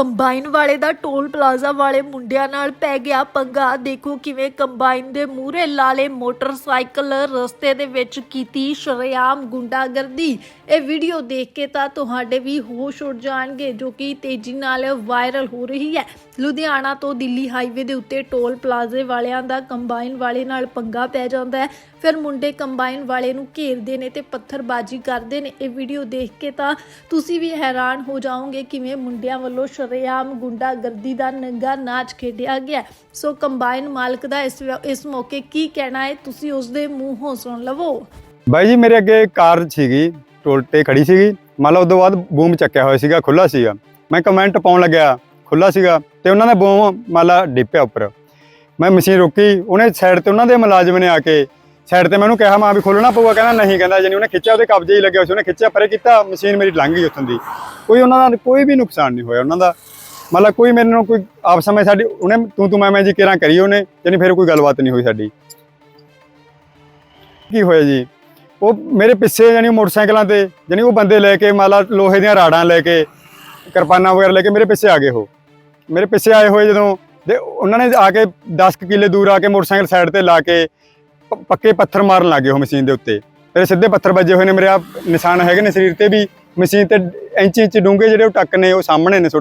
Combine ਵਾਲੇ ਦਾ toll plaza ਵਾਲੇ ਮੁੰਡਿਆਂ ਨਾਲ ਪੈ ਗਿਆ ਪੰਗਾ। ਦੇਖੋ ਕਿਵੇਂ ਕੰਬਾਈਨ ਦੇ ਮੂਹਰੇ ਲਾਲੇ ਮੋਟਰਸਾਈਕਲ ਰਸਤੇ ਦੇ ਵਿੱਚ ਕੀਤੀ ਸ਼ਰੇਆਮ ਗੁੰਡਾਗਰਦੀ। ਇਹ ਵੀਡੀਓ ਦੇਖ ਕੇ ਤਾਂ ਤੁਹਾਡੇ ਵੀ ਹੋਸ਼ ਉੱਡ ਜਾਣਗੇ, ਜੋ ਕਿ ਤੇਜ਼ੀ ਨਾਲ ਵਾਇਰਲ ਹੋ ਰਹੀ ਹੈ। ਲੁਧਿਆਣਾ ਤੋਂ ਦਿੱਲੀ ਹਾਈਵੇ ਦੇ ਉੱਤੇ ਟੋਲ ਪਲਾਜ਼ੇ ਵਾਲਿਆਂ ਦਾ ਕੰਬਾਈਨ ਵਾਲੇ ਨਾਲ ਪੰਗਾ ਪੈ ਜਾਂਦਾ ਹੈ। ਫਿਰ ਮੁੰਡੇ ਕੰਬਾਈਨ ਵਾਲੇ ਨੂੰ ਘੇਰਦੇ ਨੇ ਤੇ ਪੱਥਰਬਾਜ਼ੀ ਕਰਦੇ ਨੇ। ਇਹ ਵੀਡੀਓ ਦੇਖ ਕੇ ਤਾਂ ਤੁਸੀਂ ਵੀ ਹੈਰਾਨ ਹੋ ਜਾਓਗੇ ਕਿਵੇਂ ਮੁੰਡਿਆਂ ਵੱਲੋਂ ਸ਼ਰੇਆਮ ਗੁੰਡਾਗਰਦੀ ਦਾ ਨੰਗਾ ਨਾਚ ਖੇਡਿਆ ਗਿਆ। ਸੋ ਕੰਬਾਈਨ ਮਾਲਕ ਦਾ ਇਸ ਇਸ ਮੌਕੇ ਕੀ ਕਹਿਣਾ ਹੈ? ਤੁਸੀਂ ਉਸ ਦੇ ਮੂੰਹੋਂ ਸੁਣ ਲਵੋ। ਬਾਈ ਜੀ, ਮੇਰੇ ਅੱਗੇ ਕਾਰ ਸੀਗੀ ਟੋਲ ਤੇ ਖੜੀ ਸੀਗੀ। ਮੰਨ ਲਓ, ਉਦੋਂ ਬਾਅਦ ਬੂਮ ਚੱਕਿਆ ਹੋਇਆ ਸੀਗਾ ਖੁੱਲਾ ਸੀਗਾ। ਮੈਂ ਕਮੈਂਟ ਪਾਉਣ ਲੱਗਿਆ ਖੁੱਲਾ ਸੀਗਾ ਤੇ ਉਹਨਾਂ ਨੇ ਬੂਮ, ਮੰਨ ਲਾ, ਡਿੱਪਿਆ ਉੱਪਰ। ਮੈਂ ਮਸ਼ੀਨ ਰੋਕੀ, ਉਹਨੇ ਸਾਈਡ ਤੇ ਉਹਨਾਂ ਦੇ ਮੁਲਾਜ਼ਮ ਨੇ ਆ ਕੇ ਸਾਈਡ ਤੇ ਮੈਨੂੰ ਕਿਹਾ, ਮਾਂ ਵੀ ਖੋਲਣਾ ਪਊਗਾ। ਕਹਿੰਦਾ ਨਹੀਂ, ਕਹਿੰਦਾ ਜਾਨੀ ਉਹਨੇ ਖਿੱਚਿਆ, ਉਹਦੇ ਕਬਜ਼ੇ ਹੀ ਲੱਗਿਆ ਸੀ। ਉਹਨੇ ਖਿੱਚਿਆ, ਪਰੇ ਕੀਤਾ, ਮਸ਼ੀਨ ਮੇਰੀ ਲੰਘ ਗਈ ਉੱਥੋਂ ਦੀ। ਕੋਈ ਉਹਨਾਂ ਦਾ, ਕੋਈ ਵੀ ਨੁਕਸਾਨ ਨਹੀਂ ਹੋਇਆ ਉਹਨਾਂ ਦਾ। ਮਤਲਬ ਕੋਈ ਮੇਰੇ ਨਾਲ ਕੋਈ ਆਪਸ ਵਿੱਚ ਸਾਡੀ, ਉਹਨੇ ਤੂੰ ਤੂੰ, ਮੈਂ ਮੈਂ ਜੀ ਕਿਰਾਂ ਕਰੀ ਉਹਨੇ ਜਾਨੀ ਫਿਰ ਕੋਈ ਗੱਲਬਾਤ ਨਹੀਂ ਹੋਈ ਸਾਡੀ। ਕੀ ਹੋਇਆ ਜੀ? ਉਹ ਮੇਰੇ ਪਿੱਛੇ ਜਾਨੀ ਮੋਟਰਸਾਈਕਲਾਂ ਤੇ ਜਾਨੀ ਉਹ ਬੰਦੇ ਲੈ ਕੇ, ਮਾਲਾ ਲੋਹੇ ਦੀਆਂ ਰਾੜਾਂ ਲੈ ਕੇ, ਕਿਰਪਾਨਾਂ ਵਗੈਰਾ ਲੈ ਕੇ ਮੇਰੇ ਪਿੱਛੇ ਆ ਗਏ ਉਹ। ਮੇਰੇ ਪਿੱਛੇ ਆਏ ਹੋਏ ਜਦੋਂ, ਤੇ ਉਹਨਾਂ ਨੇ ਆ ਕੇ 10 ਕੁ ਕਿੱਲੇ ਦੂਰ ਆ ਕੇ ਮੋਟਰਸਾਈਕਲ ਸਾਈਡ ਤੇ ਲਾ ਕੇ ਪ- ਪੱਕੇ ਪੱਥਰ ਮਾਰਨ ਲੱਗੇ ਉਹ ਮਸ਼ੀਨ ਦੇ ਉੱਤੇ। ਮੇਰੇ ਸਿੱਧੇ ਪੱਥਰ ਵੱਜੇ ਹੋਏ ਨੇ ਮੇਰੇ ਆ ਨਿਸ਼ਾਨ ਹੈਗੇ ਨੇ ਸਰੀਰ ਤੇ ਵੀ। ਮਸ਼ੀਨ ਤੇ ਇੰਚ ਇੰਚ ਡੂੰਘੇ ਜਿਹੜੇ ਉਹ ਟੱਕ ਨੇ ਉਹ ਸਾਹਮਣੇ ਨੇ